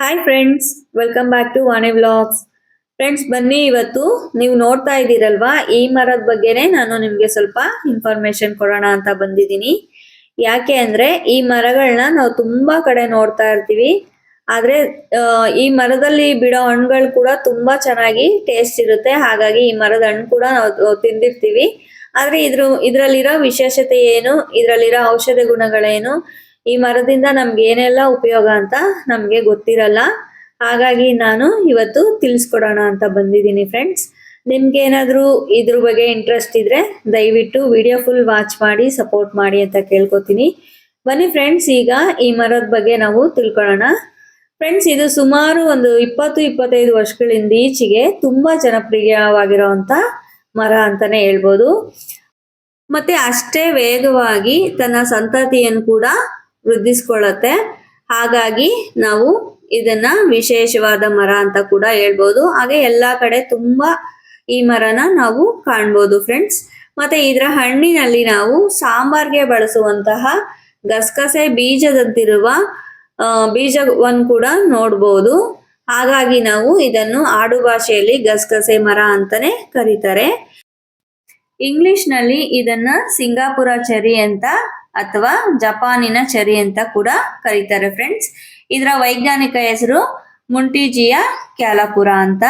Hi friends welcome back to Vani vlogs friends ಬನ್ನಿ ಇವತ್ತು ನೀವು ನೋಡ್ತಾ ಇದ್ದೀರಲ್ವಾ? ಈ ಮರದ ಬಗ್ಗೆನೇ ನಾನು ನಿಮಗೆ ಸ್ವಲ್ಪ ಇನ್ಫಾರ್ಮೇಶನ್ ಕೊಡೋಣ ಅಂತ ಬಂದಿದ್ದೀನಿ. ಯಾಕೆ ಅಂದ್ರೆ ಈ ಮರಗಳನ್ನ ನಾವು ತುಂಬಾ ಕಡೆ ನೋಡ್ತಾ ಇರ್ತೀವಿ. ಆದ್ರೆ ಈ ಮರದಲ್ಲಿ ಬಿಡೋ ಹಣ್ಣುಗಳು ಕೂಡ ತುಂಬಾ ಚೆನ್ನಾಗಿ ಟೇಸ್ಟ್ ಇರುತ್ತೆ. ಹಾಗಾಗಿ ಈ ಮರದ ಹಣ್ಣು ಕೂಡ ನಾವು ತಿಂದಿರ್ತೀವಿ. ಆದ್ರೆ ಇದ್ರ, ಇದ್ರಲ್ಲಿರೋ ವಿಶೇಷತೆ ಏನು? ಇದ್ರಲ್ಲಿರೋ ಔಷಧ ಗುಣಗಳೇನು? ಈ ಮರದಿಂದ ನಮ್ಗೆ ಏನೆಲ್ಲ ಉಪಯೋಗ ಅಂತ ನಮ್ಗೆ ಗೊತ್ತಿರಲ್ಲ. ಹಾಗಾಗಿ ನಾನು ಇವತ್ತು ತಿಳಿಸ್ಕೊಡೋಣ ಅಂತ ಬಂದಿದ್ದೀನಿ ಫ್ರೆಂಡ್ಸ್ ನಿಮ್ಗೆ ಏನಾದರೂ ಇದ್ರ ಬಗ್ಗೆ ಇಂಟ್ರೆಸ್ಟ್ ಇದ್ರೆ ದಯವಿಟ್ಟು ವಿಡಿಯೋ ಫುಲ್ ವಾಚ್ ಮಾಡಿ ಸಪೋರ್ಟ್ ಮಾಡಿ ಅಂತ ಕೇಳ್ಕೊತೀನಿ. ಬನ್ನಿ ಫ್ರೆಂಡ್ಸ್ ಈಗ ಈ ಮರದ ಬಗ್ಗೆ ನಾವು ತಿಳ್ಕೊಳ್ಳೋಣ. ಫ್ರೆಂಡ್ಸ್ ಇದು ಸುಮಾರು ಒಂದು ಇಪ್ಪತ್ತು, ಇಪ್ಪತ್ತೈದು ವರ್ಷಗಳಿಂದ ಈಚೆಗೆ ತುಂಬಾ ಜನಪ್ರಿಯವಾಗಿರುವಂತ ಮರ ಅಂತಾನೆ ಹೇಳ್ಬೋದು. ಮತ್ತೆ ಅಷ್ಟೇ ವೇಗವಾಗಿ ತನ್ನ ಸಂತತಿಯನ್ನು ಕೂಡ ವೃದ್ಧಿಸ್ಕೊಳ್ಳುತ್ತೆ. ಹಾಗಾಗಿ ನಾವು ಇದನ್ನ ವಿಶೇಷವಾದ ಮರ ಅಂತ ಕೂಡ ಹೇಳ್ಬೋದು. ಹಾಗೆ ಎಲ್ಲಾ ಕಡೆ ತುಂಬಾ ಈ ಮರನ ನಾವು ಕಾಣ್ಬೋದು ಫ್ರೆಂಡ್ಸ್. ಮತ್ತೆ ಇದರ ಹಣ್ಣಿನಲ್ಲಿ ನಾವು ಸಾಂಬಾರ್ಗೆ ಬಳಸುವಂತಹ ಗಸಗಸೆ ಬೀಜದಂತಿರುವ ಬೀಜವನ್ನು ಕೂಡ ನೋಡ್ಬೋದು. ಹಾಗಾಗಿ ನಾವು ಇದನ್ನು ಆಡು ಭಾಷೆಯಲ್ಲಿ ಗಸಗಸೆ ಮರ ಅಂತಾನೆ ಕರೀತಾರೆ. ಇಂಗ್ಲಿಷ್ನಲ್ಲಿ ಇದನ್ನ ಸಿಂಗಾಪುರ ಚೆರಿ ಅಂತ ಅಥವಾ ಜಪಾನಿನ ಚೆರಿ ಅಂತ ಕೂಡ ಕರೀತಾರೆ ಫ್ರೆಂಡ್ಸ್ ಇದರ ವೈಜ್ಞಾನಿಕ ಹೆಸರು ಮುಂಟಿಜಿಯ ಕ್ಯಾಲಪುರ ಅಂತ.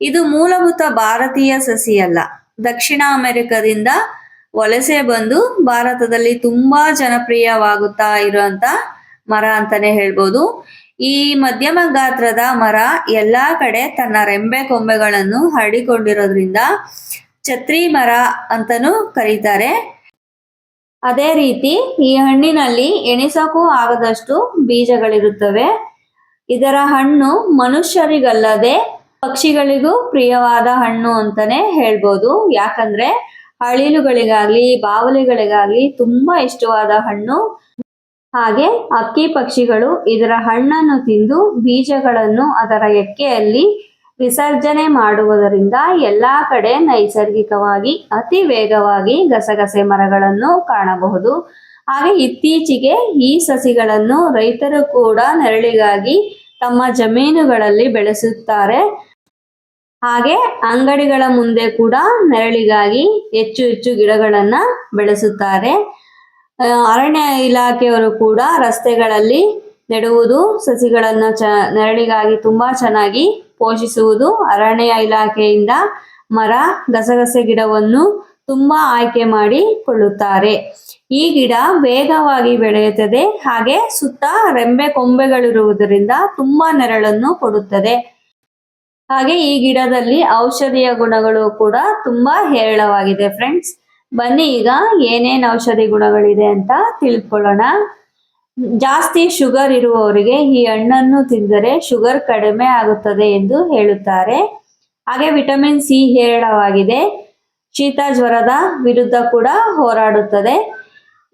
ಇದು ಮೂಲಭೂತ ಭಾರತೀಯ ಸಸಿ ಅಲ್ಲ. ದಕ್ಷಿಣ ಅಮೆರಿಕದಿಂದ ವಲಸೆ ಬಂದು ಭಾರತದಲ್ಲಿ ತುಂಬಾ ಜನಪ್ರಿಯವಾಗುತ್ತಾ ಇರುವಂತ ಮರ ಅಂತಾನೆ ಹೇಳ್ಬೋದು. ಈ ಮಧ್ಯಮ ಗಾತ್ರದ ಮರ ಎಲ್ಲಾ ಕಡೆ ತನ್ನ ರೆಂಬೆ ಕೊಂಬೆಗಳನ್ನು ಹರಡಿಕೊಂಡಿರೋದ್ರಿಂದ ಛತ್ರಿ ಮರ ಅಂತಾನೂ ಕರೀತಾರೆ. ಅದೇ ರೀತಿ ಈ ಹಣ್ಣಿನಲ್ಲಿ ಎಣಿಸಕ್ಕೂ ಆಗದಷ್ಟು ಬೀಜಗಳಿರುತ್ತವೆ. ಇದರ ಹಣ್ಣು ಮನುಷ್ಯರಿಗಲ್ಲದೆ ಪಕ್ಷಿಗಳಿಗೂ ಪ್ರಿಯವಾದ ಹಣ್ಣು ಅಂತಾನೆ ಹೇಳ್ಬೋದು. ಯಾಕಂದ್ರೆ ಅಳಿಲುಗಳಿಗಾಗ್ಲಿ ಬಾವಲಿಗಳಿಗಾಗ್ಲಿ ತುಂಬಾ ಇಷ್ಟವಾದ ಹಣ್ಣು. ಹಾಗೆ ಹಕ್ಕಿ ಪಕ್ಷಿಗಳು ಇದರ ಹಣ್ಣನ್ನು ತಿಂದು ಬೀಜಗಳನ್ನು ಅದರ ಎಕ್ಕೆಯಲ್ಲಿ ವಿಸರ್ಜನೆ ಮಾಡುವುದರಿಂದ ಎಲ್ಲಾ ಕಡೆ ನೈಸರ್ಗಿಕವಾಗಿ, ಅತಿ ವೇಗವಾಗಿ ಗಸಗಸೆ ಮರಗಳನ್ನು ಕಾಣಬಹುದು. ಹಾಗೆ ಇತ್ತೀಚೆಗೆ ಈ ಸಸಿಗಳನ್ನು ರೈತರು ಕೂಡ ನೆರಳಿಗಾಗಿ ತಮ್ಮ ಜಮೀನುಗಳಲ್ಲಿ ಬೆಳೆಸುತ್ತಾರೆ. ಹಾಗೆ ಅಂಗಡಿಗಳ ಮುಂದೆ ಕೂಡ ನೆರಳಿಗಾಗಿ ಹೆಚ್ಚು ಹೆಚ್ಚು ಗಿಡಗಳನ್ನ ಬೆಳೆಸುತ್ತಾರೆ. ಅರಣ್ಯ ಇಲಾಖೆಯವರು ಕೂಡ ರಸ್ತೆಗಳಲ್ಲಿ ನೆಡುವುದು ಸಸಿಗಳನ್ನು ಚ, ನೆರಳಿಗಾಗಿ ತುಂಬಾ ಚೆನ್ನಾಗಿ ಪೋಷಿಸುವುದು ಅರಣ್ಯ ಇಲಾಖೆಯಿಂದ ಮರ, ಗಸಗಸೆ ಗಿಡವನ್ನು ತುಂಬಾ ಆಯ್ಕೆ ಮಾಡಿ ಕೊಳ್ಳುತ್ತಾರೆ ಈ ಗಿಡ ವೇಗವಾಗಿ ಬೆಳೆಯುತ್ತದೆ, ಹಾಗೆ ಸುತ್ತ ರೆಂಬೆ ಕೊಂಬೆಗಳಿರುವುದರಿಂದ ತುಂಬಾ ನೆರಳನ್ನು ಕೊಡುತ್ತದೆ. ಹಾಗೆ ಈ ಗಿಡದಲ್ಲಿ ಔಷಧೀಯ ಗುಣಗಳು ಕೂಡ ತುಂಬಾ ಹೇರಳವಾಗಿದೆ. ಫ್ರೆಂಡ್ಸ್, ಬನ್ನಿ ಈಗ ಏನೇನು ಔಷಧಿ ಗುಣಗಳಿದೆ ಅಂತ ತಿಳ್ಕೊಳ್ಳೋಣ. ಜಾಸ್ತಿ ಶುಗರ್ ಇರುವವರಿಗೆ ಈ ಹಣ್ಣನ್ನು ತಿಂದರೆ ಶುಗರ್ ಕಡಿಮೆ ಆಗುತ್ತದೆ ಎಂದು ಹೇಳುತ್ತಾರೆ. ಹಾಗೆ ವಿಟಮಿನ್ ಸಿ ಹೇರಳವಾಗಿದೆ. ಶೀತ ಜ್ವರದ ವಿರುದ್ಧ ಕೂಡ ಹೋರಾಡುತ್ತದೆ.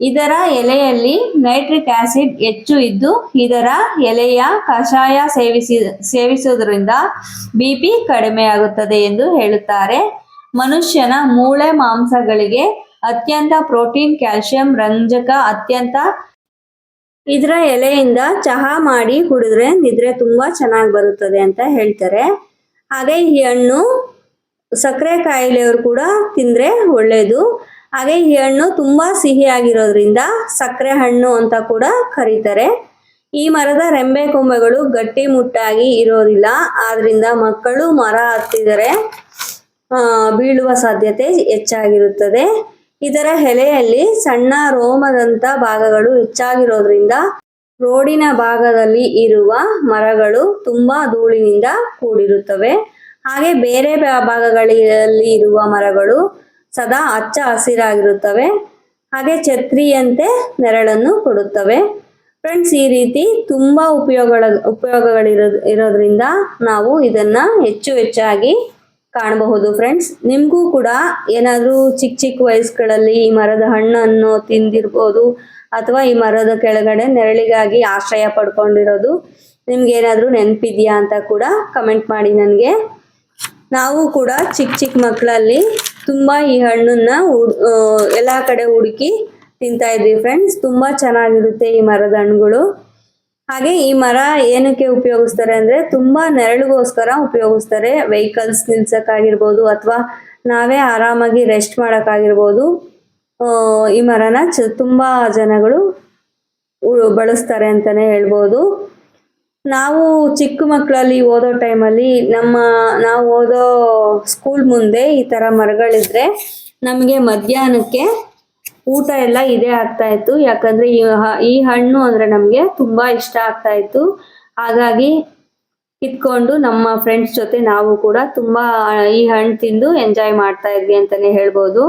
ಇದರ ಎಲೆಯಲ್ಲಿ ನೈಟ್ರಿಕ್ ಆಸಿಡ್ ಹೆಚ್ಚು ಇದ್ದು ಇದರ ಎಲೆಯ ಕಷಾಯ ಸೇವಿಸಿ ಸೇವಿಸುವುದರಿಂದ ಬಿ ಪಿ ಕಡಿಮೆಯಾಗುತ್ತದೆ ಎಂದು ಹೇಳುತ್ತಾರೆ. ಮನುಷ್ಯನ ಮೂಳೆ ಮಾಂಸಗಳಿಗೆ ಅತ್ಯಂತ ಪ್ರೋಟೀನ್ ಕ್ಯಾಲ್ಸಿಯಂ ರಂಜಕ ಅತ್ಯಂತ ಇದರ ಎಲೆಯಿಂದ ಚಹಾ ಮಾಡಿ ಕುಡಿದ್ರೆ ನಿದ್ರೆ ತುಂಬಾ ಚೆನ್ನಾಗಿ ಬರುತ್ತದೆ ಅಂತ ಹೇಳ್ತಾರೆ. ಹಾಗೆ ಈ ಹಣ್ಣು ಸಕ್ಕರೆ ಕಾಯಿಲೆಯವರು ಕೂಡ ತಿಂದ್ರೆ ಒಳ್ಳೆಯದು ಹಾಗೆ ಈ ಹಣ್ಣು ತುಂಬಾ ಸಿಹಿಯಾಗಿರೋದ್ರಿಂದ ಸಕ್ಕರೆ ಹಣ್ಣು ಅಂತ ಕೂಡ ಕರೀತಾರೆ. ಈ ಮರದ ರೆಂಬೆ ಕೊಂಬೆಗಳು ಗಟ್ಟಿ ಮುಟ್ಟಾಗಿ ಇರೋದಿಲ್ಲ. ಆದ್ರಿಂದ ಮಕ್ಕಳು ಮರ ಹತ್ತಿದರೆ ಬೀಳುವ ಸಾಧ್ಯತೆ ಹೆಚ್ಚಾಗಿರುತ್ತದೆ. ಇದರ ಎಲೆಯಲ್ಲಿ ಸಣ್ಣ ರೋಮದಂತ ಭಾಗಗಳು ಹೆಚ್ಚಾಗಿರೋದ್ರಿಂದ ರೋಡಿನ ಭಾಗದಲ್ಲಿ ಇರುವ ಮರಗಳು ತುಂಬಾ ಧೂಳಿನಿಂದ ಕೂಡಿರುತ್ತವೆ. ಹಾಗೆ ಬೇರೆ ಭಾಗಗಳಲ್ಲಿ ಇರುವ ಮರಗಳು ಸದಾ ಹಚ್ಚ ಹಸಿರಾಗಿರುತ್ತವೆ. ಹಾಗೆ ಛತ್ರಿಯಂತೆ ನೆರಳನ್ನು ಕೊಡುತ್ತವೆ. ಫ್ರೆಂಡ್ಸ್, ಈ ರೀತಿ ತುಂಬಾ ಉಪಯೋಗಗಳ ಉಪಯೋಗಗಳಿರೋ ಇರೋದ್ರಿಂದ ನಾವು ಇದನ್ನ ಹೆಚ್ಚು ಹೆಚ್ಚಾಗಿ ಕಾಣಬಹುದು ಫ್ರೆಂಡ್ಸ್. ನಿಮಗೂ ಕೂಡ ಏನಾದರೂ ಚಿಕ್ಕ ಚಿಕ್ಕ ವಯಸ್ಸುಗಳಲ್ಲಿ ಈ ಮರದ ಹಣ್ಣನ್ನು ತಿಂದಿರ್ಬೋದು ಅಥವಾ ಈ ಮರದ ಕೆಳಗಡೆ ನೆರಳಿಗಾಗಿ ಆಶ್ರಯ ಪಡ್ಕೊಂಡಿರೋದು ನಿಮ್ಗೆ ಏನಾದರೂ ನೆನಪಿದೆಯಾ ಅಂತ ಕೂಡ ಕಮೆಂಟ್ ಮಾಡಿ ನನಗೆ. ನಾವು ಕೂಡ ಚಿಕ್ಕ ಚಿಕ್ಕ ಮಕ್ಕಳಲ್ಲಿ ತುಂಬಾ ಈ ಹಣ್ಣನ್ನ ಎಲ್ಲಾ ಕಡೆ ಹುಡುಕಿ ತಿಂತಾ ಇದ್ವಿ ಫ್ರೆಂಡ್ಸ್. ತುಂಬಾ ಚೆನ್ನಾಗಿರುತ್ತೆ ಈ ಮರದ ಹಣ್ಣುಗಳು. ಹಾಗೆ ಈ ಮರ ಏನಕ್ಕೆ ಉಪಯೋಗಿಸ್ತಾರೆ ಅಂದ್ರೆ ತುಂಬಾ ನೆರಳಿಗೋಸ್ಕರ ಉಪಯೋಗಿಸ್ತಾರೆ. ವೆಹಿಕಲ್ಸ್ ನಿಲ್ಸಕ್ಕಾಗಿರ್ಬೋದು ಅಥವಾ ನಾವೇ ಆರಾಮಾಗಿ ರೆಸ್ಟ್ ಮಾಡಕ್ಕಾಗಿರ್ಬೋದು. ಈ ಮರನ ಚ, ತುಂಬಾ ಜನಗಳು ಬಳಸ್ತಾರೆ ಅಂತಾನೆ ಹೇಳ್ಬೋದು. ನಾವು ಚಿಕ್ಕ ಮಕ್ಕಳಲ್ಲಿ ಓದೋ ಟೈಮಲ್ಲಿ ನಮ್ಮ, ನಾವು ಓದೋ ಸ್ಕೂಲ್ ಮುಂದೆ ಈ ತರ ಮರಗಳಿದ್ರೆ ನಮಗೆ ಮಧ್ಯಾಹ್ನಕ್ಕೆ ಊಟ ಎಲ್ಲ ಇದೇ ಆಗ್ತಾ ಇತ್ತು. ಯಾಕಂದ್ರೆ ಈ ಹಣ್ಣು ಅಂದ್ರೆ ನಮ್ಗೆ ತುಂಬಾ ಇಷ್ಟ ಆಗ್ತಾ ಇತ್ತು. ಹಾಗಾಗಿ ಕಿತ್ಕೊಂಡು ನಮ್ಮ ಫ್ರೆಂಡ್ಸ್ ಜೊತೆ ನಾವು ಕೂಡ ತುಂಬಾ, ಈ ಹಣ್ಣು ತಿಂದು ಎಂಜಾಯ್ ಮಾಡ್ತಾ ಇದ್ವಿ ಅಂತಾನೆ ಹೇಳ್ಬೋದು.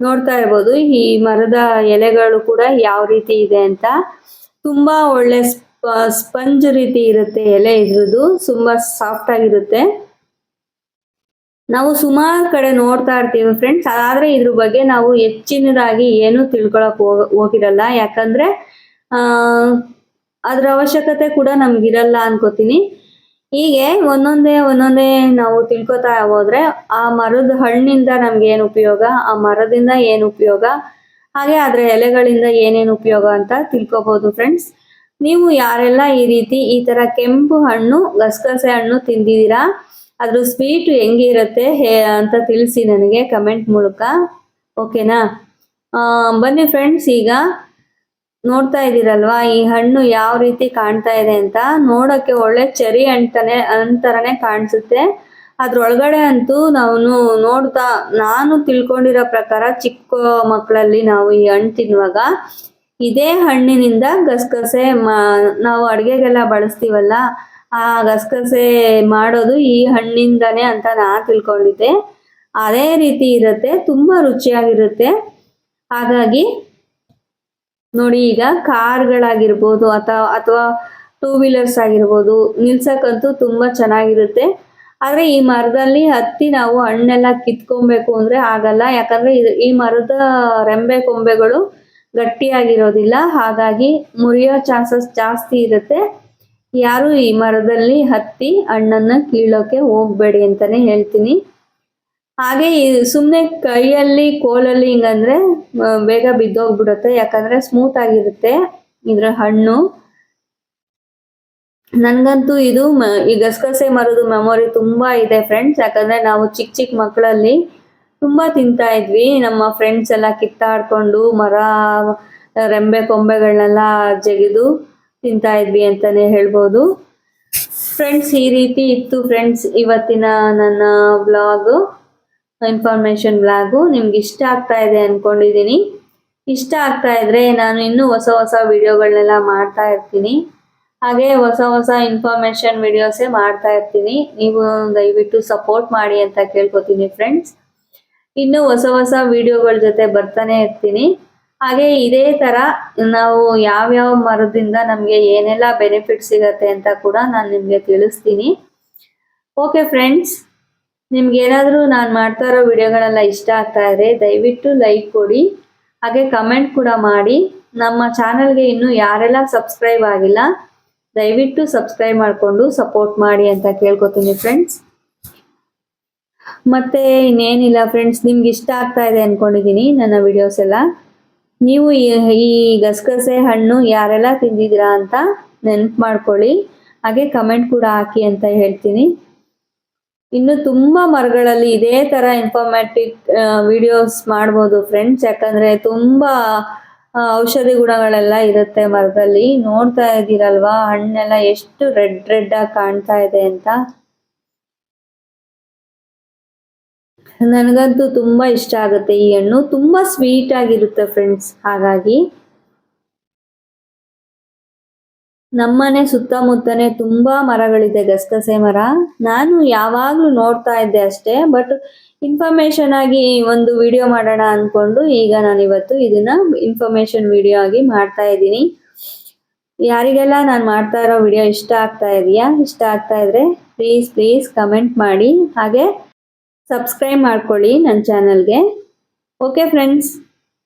ನೋಡ್ತಾ ಇರ್ಬೋದು, ಈ ಮರದ ಎಲೆಗಳು ಕೂಡ ಯಾವ ರೀತಿ ಇದೆ ಅಂತ. ತುಂಬಾ ಒಳ್ಳೆ ಸ್ಪಂಜ್ ರೀತಿ ಇರುತ್ತೆ ಎಲೆ ಇದ್ರದ್ದು. ತುಂಬಾ ಸಾಫ್ಟ್ ಆಗಿರುತ್ತೆ. ನಾವು ಸುಮಾರು ಕಡೆ ನೋಡ್ತಾ ಇರ್ತೀವಿ ಫ್ರೆಂಡ್ಸ್ ಆದ್ರೆ ಇದ್ರ ಬಗ್ಗೆ ನಾವು ಹೆಚ್ಚಿನದಾಗಿ ಏನು ತಿಳ್ಕೊಳಕ್ ಹೋಗ, ಹೋಗಿರಲ್ಲ. ಯಾಕಂದ್ರೆ, ಆ, ಅದ್ರ ಅವಶ್ಯಕತೆ ಕೂಡ ನಮ್ಗಿರಲ್ಲ ಅನ್ಕೋತೀನಿ. ಹೀಗೆ ಒಂದೊಂದೇ ಒಂದೊಂದೇ ನಾವು ತಿಳ್ಕೊತಾ ಹೋದ್ರೆ ಆ ಮರದ ಹಣ್ಣಿಂದ ನಮ್ಗೆ ಏನು ಉಪಯೋಗ, ಆ ಮರದಿಂದ ಏನು ಉಪಯೋಗ, ಹಾಗೆ ಅದ್ರ ಎಲೆಗಳಿಂದ ಏನೇನು ಉಪಯೋಗ ಅಂತ ತಿಳ್ಕೊಬಹುದು ಫ್ರೆಂಡ್ಸ್ ನೀವು ಯಾರೆಲ್ಲ ಈ ರೀತಿ ಈ ತರ ಕೆಂಪು ಹಣ್ಣು, ಗಸಗಸೆ ಹಣ್ಣು ತಿಂದಿದ್ದೀರಾ ಅದ್ರ ಸ್ವೀಟ್ ಹೆಂಗಿರುತ್ತೆ ಹೇ ಅಂತ ತಿಳಿಸಿ ನನಗೆ ಕಮೆಂಟ್ ಮೂಲಕ. ಓಕೆನಾ ಬನ್ನಿ ಫ್ರೆಂಡ್ಸ್ ಈಗ. ನೋಡ್ತಾ ಇದ್ದೀರಲ್ವಾ, ಈ ಹಣ್ಣು ಯಾವ ರೀತಿ ಕಾಣ್ತಾ ಇದೆ ಅಂತ? ನೋಡಕ್ಕೆ ಒಳ್ಳೆ ಚೆರಿ ಅಂತಾನೆ, ಅಂತರನೇ ಕಾಣಿಸುತ್ತೆ. ಅದ್ರೊಳಗಡೆ ಅಂತೂ ನಾವು ನೋಡ್ತಾ, ನಾನು ತಿಳ್ಕೊಂಡಿರೋ ಪ್ರಕಾರ ಚಿಕ್ಕ ಮಕ್ಕಳಲ್ಲಿ ನಾವು ಈ ಹಣ್ಣು ತಿನ್ನುವಾಗ ಇದೇ ಹಣ್ಣಿನಿಂದ ಗಸಗಸೆ ನಾವು ಅಡುಗೆಗೆಲ್ಲ ಬಳಸ್ತೀವಲ್ಲ ಆ ಗಸಗಸೆ ಮಾಡೋದು ಈ ಹಣ್ಣಿಂದಾನೆ ಅಂತ ನಾ ತಿಳ್ಕೊಂಡಿದ್ದೆ. ಅದೇ ರೀತಿ ಇರುತ್ತೆ, ತುಂಬಾ ರುಚಿಯಾಗಿರುತ್ತೆ. ಹಾಗಾಗಿ ನೋಡಿ ಈಗ ಕಾರ್ಗಳಾಗಿರ್ಬೋದು ಅಥವಾ ಅಥವಾ ಟೂ ವೀಲರ್ಸ್ ಆಗಿರ್ಬೋದು, ನಿಲ್ಸಕ್ಕಂತೂ ತುಂಬಾ ಚೆನ್ನಾಗಿರುತ್ತೆ. ಆದ್ರೆ ಈ ಮರದಲ್ಲಿ ಹತ್ತಿ ನಾವು ಹಣ್ಣೆಲ್ಲ ಕಿತ್ಕೊಬೇಕು ಅಂದ್ರೆ ಆಗಲ್ಲ. ಯಾಕಂದ್ರೆ ಈ ಮರದ ರೆಂಬೆ ಕೊಂಬೆಗಳು ಗಟ್ಟಿಯಾಗಿರೋದಿಲ್ಲ. ಹಾಗಾಗಿ ಮುರಿಯೋ ಚಾನ್ಸಸ್ ಜಾಸ್ತಿ ಇರುತ್ತೆ. ಯಾರು ಈ ಮರದಲ್ಲಿ ಹತ್ತಿ ಹಣ್ಣನ್ನ ಕೀಳೋಕೆ ಹೋಗ್ಬೇಡಿ ಅಂತಾನೆ ಹೇಳ್ತೀನಿ. ಹಾಗೆ ಸುಮ್ಮನೆ ಕೈಯಲ್ಲಿ, ಕೋಲಲ್ಲಿ ಹಿಂಗಂದ್ರೆ ಬೇಗ ಬಿದ್ದೋಗ್ಬಿಡುತ್ತೆ. ಯಾಕಂದ್ರೆ ಸ್ಮೂತ್ ಆಗಿರುತ್ತೆ ಇದ್ರ ಹಣ್ಣು. ನನ್ಗಂತೂ ಇದು ಈ ಗಸಗಸೆ ಮರದ ಮೆಮೊರಿ ತುಂಬಾ ಇದೆ ಫ್ರೆಂಡ್ಸ್ ಯಾಕಂದ್ರೆ ನಾವು ಚಿಕ್ಕ ಚಿಕ್ಕ ಮಕ್ಕಳಲ್ಲಿ ತುಂಬಾ ತಿಂತಾ ಇದ್ವಿ. ನಮ್ಮ ಫ್ರೆಂಡ್ಸ್ ಎಲ್ಲ ಕಿತ್ತಾಡ್ಕೊಂಡು ಮರ, ರೆಂಬೆ ಕೊಂಬೆಗಳನ್ನೆಲ್ಲ ಜಗಿದು ತಿಂತಾ ಇದ್ವಿ ಅಂತಾನೆ ಹೇಳ್ಬೋದು. ಫ್ರೆಂಡ್ಸ್ ಈ ರೀತಿ ಇತ್ತು ಫ್ರೆಂಡ್ಸ್ ಇವತ್ತಿನ ನನ್ನ ವ್ಲಾಗು ಇನ್ಫಾರ್ಮೇಶನ್ ವ್ಲಾಗು ನಿಮ್ಗೆ ಇಷ್ಟ ಆಗ್ತಾ ಇದೆ ಅನ್ಕೊಂಡಿದ್ದೀನಿ. ಇಷ್ಟ ಆಗ್ತಾ ಇದ್ರೆ ನಾನು ಇನ್ನೂ ಹೊಸ ಹೊಸ ವಿಡಿಯೋಗಳನ್ನೆಲ್ಲ ಮಾಡ್ತಾ ಇರ್ತೀನಿ. ಹಾಗೆ ಹೊಸ ಹೊಸ ಇನ್ಫಾರ್ಮೇಶನ್ ವಿಡಿಯೋಸೇ ಮಾಡ್ತಾ ಇರ್ತೀನಿ. ನೀವು ದಯವಿಟ್ಟು ಸಪೋರ್ಟ್ ಮಾಡಿ ಅಂತ ಕೇಳ್ಕೊತೀನಿ ಫ್ರೆಂಡ್ಸ್ ಇನ್ನು ಹೊಸ ಹೊಸ ವಿಡಿಯೋಗಳ ಜೊತೆ ಬರ್ತಾನೆ ಇರ್ತೀನಿ. ಹಾಗೆ ಇದೇ ತರ ನಾವು ಯಾವ್ಯಾವ ಮರದಿಂದ ನಮಗೆ ಏನೆಲ್ಲ ಬೆನಿಫಿಟ್ ಸಿಗತ್ತೆ ಅಂತ ಕೂಡ ನಾನು ನಿಮಗೆ ತಿಳಿಸ್ತೀನಿ. ಓಕೆ ಫ್ರೆಂಡ್ಸ್ ನಿಮ್ಗೆ ಏನಾದರೂ ನಾನು ಮಾಡ್ತಾ ಇರೋ ವಿಡಿಯೋಗಳೆಲ್ಲ ಇಷ್ಟ ಆಗ್ತಾ ಇದ್ರೆ ದಯವಿಟ್ಟು ಲೈಕ್ ಕೊಡಿ. ಹಾಗೆ ಕಮೆಂಟ್ ಕೂಡ ಮಾಡಿ. ನಮ್ಮ ಚಾನಲ್ಗೆ ಇನ್ನೂ ಯಾರೆಲ್ಲ ಸಬ್ಸ್ಕ್ರೈಬ್ ಆಗಿಲ್ಲ, ದಯವಿಟ್ಟು ಸಬ್ಸ್ಕ್ರೈಬ್ ಮಾಡಿಕೊಂಡು ಸಪೋರ್ಟ್ ಮಾಡಿ ಅಂತ ಕೇಳ್ಕೊತೀನಿ ಫ್ರೆಂಡ್ಸ್ ಮತ್ತೆ ಇನ್ನೇನಿಲ್ಲ ಫ್ರೆಂಡ್ಸ್ ನಿಮ್ಗೆ ಇಷ್ಟ ಆಗ್ತಾ ಇದೆ ಅನ್ಕೊಂಡಿದ್ದೀನಿ ನನ್ನ ವಿಡಿಯೋಸ್ ಎಲ್ಲ. ನೀವು ಈ ಗಸಗಸೆ ಹಣ್ಣು ಯಾರೆಲ್ಲ ತಿಂದಿದ್ದೀರಾ ಅಂತ ನೆನ್ಪು ಮಾಡ್ಕೊಳ್ಳಿ. ಹಾಗೆ ಕಮೆಂಟ್ ಕೂಡ ಹಾಕಿ ಅಂತ ಹೇಳ್ತೀನಿ. ಇನ್ನು ತುಂಬಾ ಮರಗಳಲ್ಲಿ ಇದೇ ತರ ಇನ್ಫಾರ್ಮ್ಯಾಟಿಕ್ ವಿಡಿಯೋಸ್ ಮಾಡ್ಬೋದು ಫ್ರೆಂಡ್ಸ್ ಯಾಕಂದ್ರೆ ತುಂಬ ಔಷಧಿ ಗುಣಗಳೆಲ್ಲ ಇರುತ್ತೆ ಮರದಲ್ಲಿ. ನೋಡ್ತಾ ಇದ್ದೀರಲ್ವಾ? ಹಣ್ಣೆಲ್ಲ ಎಷ್ಟು ರೆಡ್ ರೆಡ್ ಆಗಿ ಕಾಣ್ತಾ ಇದೆ ಅಂತ. ನನಗಂತೂ ತುಂಬ ಇಷ್ಟ ಆಗುತ್ತೆ ಈ ಹಣ್ಣು. ತುಂಬ ಸ್ವೀಟ್ ಆಗಿರುತ್ತೆ ಫ್ರೆಂಡ್ಸ್ ಹಾಗಾಗಿ ನಮ್ಮನೆ ಸುತ್ತಮುತ್ತನೇ ತುಂಬಾ ಮರಗಳಿದೆ ಗಸಗಸೆ ಮರ. ನಾನು ಯಾವಾಗಲೂ ನೋಡ್ತಾ ಇದ್ದೆ ಅಷ್ಟೇ ಬಟ್ ಇನ್ಫಾರ್ಮೇಶನ್ ಆಗಿ ಒಂದು ವಿಡಿಯೋ ಮಾಡೋಣ ಅಂದ್ಕೊಂಡು ಈಗ ನಾನು ಇವತ್ತು ಇದನ್ನ ಇನ್ಫಾರ್ಮೇಶನ್ ವಿಡಿಯೋ ಆಗಿ ಮಾಡ್ತಾ ಇದ್ದೀನಿ. ಯಾರಿಗೆಲ್ಲ ನಾನು ಮಾಡ್ತಾ ಇರೋ ವಿಡಿಯೋ ಇಷ್ಟ ಆಗ್ತಾ ಇದೆಯಾ? ಇಷ್ಟ ಆಗ್ತಾ ಇದ್ರೆ ಪ್ಲೀಸ್ ಪ್ಲೀಸ್ ಕಮೆಂಟ್ ಮಾಡಿ. ಹಾಗೆ ಸಬ್ಸ್ಕ್ರೈಬ್ ಮಾಡ್ಕೊಳ್ಳಿ ನನ್ನ ಚಾನಲ್ಗೆ. ಓಕೆ ಫ್ರೆಂಡ್ಸ್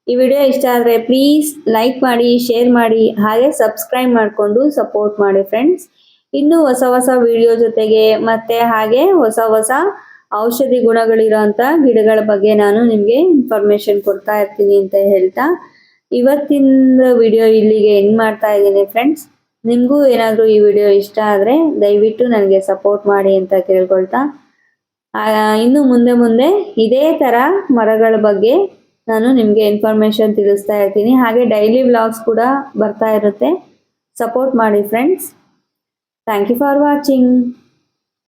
ಈ ವಿಡಿಯೋ ಇಷ್ಟ ಆದರೆ ಪ್ಲೀಸ್ ಲೈಕ್ ಮಾಡಿ ಶೇರ್ ಮಾಡಿ, ಹಾಗೆ ಸಬ್ಸ್ಕ್ರೈಬ್ ಮಾಡಿಕೊಂಡು ಸಪೋರ್ಟ್ ಮಾಡಿ ಫ್ರೆಂಡ್ಸ್ ಇನ್ನೂ ಹೊಸ ಹೊಸ ವಿಡಿಯೋ ಜೊತೆಗೆ ಮತ್ತೆ ಹಾಗೆ ಹೊಸ ಹೊಸ ಔಷಧಿ ಗುಣಗಳಿರೋಂಥ ಗಿಡಗಳ ಬಗ್ಗೆ ನಾನು ನಿಮಗೆ ಇನ್ಫಾರ್ಮೇಷನ್ ಕೊಡ್ತಾ ಇರ್ತೀನಿ ಅಂತ ಹೇಳ್ತಾ ಇವತ್ತಿನ ವಿಡಿಯೋ ಇಲ್ಲಿಗೆ ಎಂಡ್ ಮಾಡ್ತಾ ಇದ್ದೀನಿ ಫ್ರೆಂಡ್ಸ್ ನಿಮಗೂ ಏನಾದರೂ ಈ ವಿಡಿಯೋ ಇಷ್ಟ ಆದರೆ ದಯವಿಟ್ಟು ನನಗೆ ಸಪೋರ್ಟ್ ಮಾಡಿ ಅಂತ ಕೇಳ್ಕೊಳ್ತಾ. ಇನ್ನು ಮುಂದೆ ಮುಂದೆ ಇದೇ ಥರ ಮರಗಳ ಬಗ್ಗೆ ನಾನು ನಿಮಗೆ ಇನ್ಫಾರ್ಮೇಷನ್ ತಿಳಿಸ್ತಾ ಇರ್ತೀನಿ. ಹಾಗೆ ಡೈಲಿ ವ್ಲಾಗ್ಸ್ ಕೂಡ ಬರ್ತಾ ಇರುತ್ತೆ. ಸಪೋರ್ಟ್ ಮಾಡಿ friends thank you for watching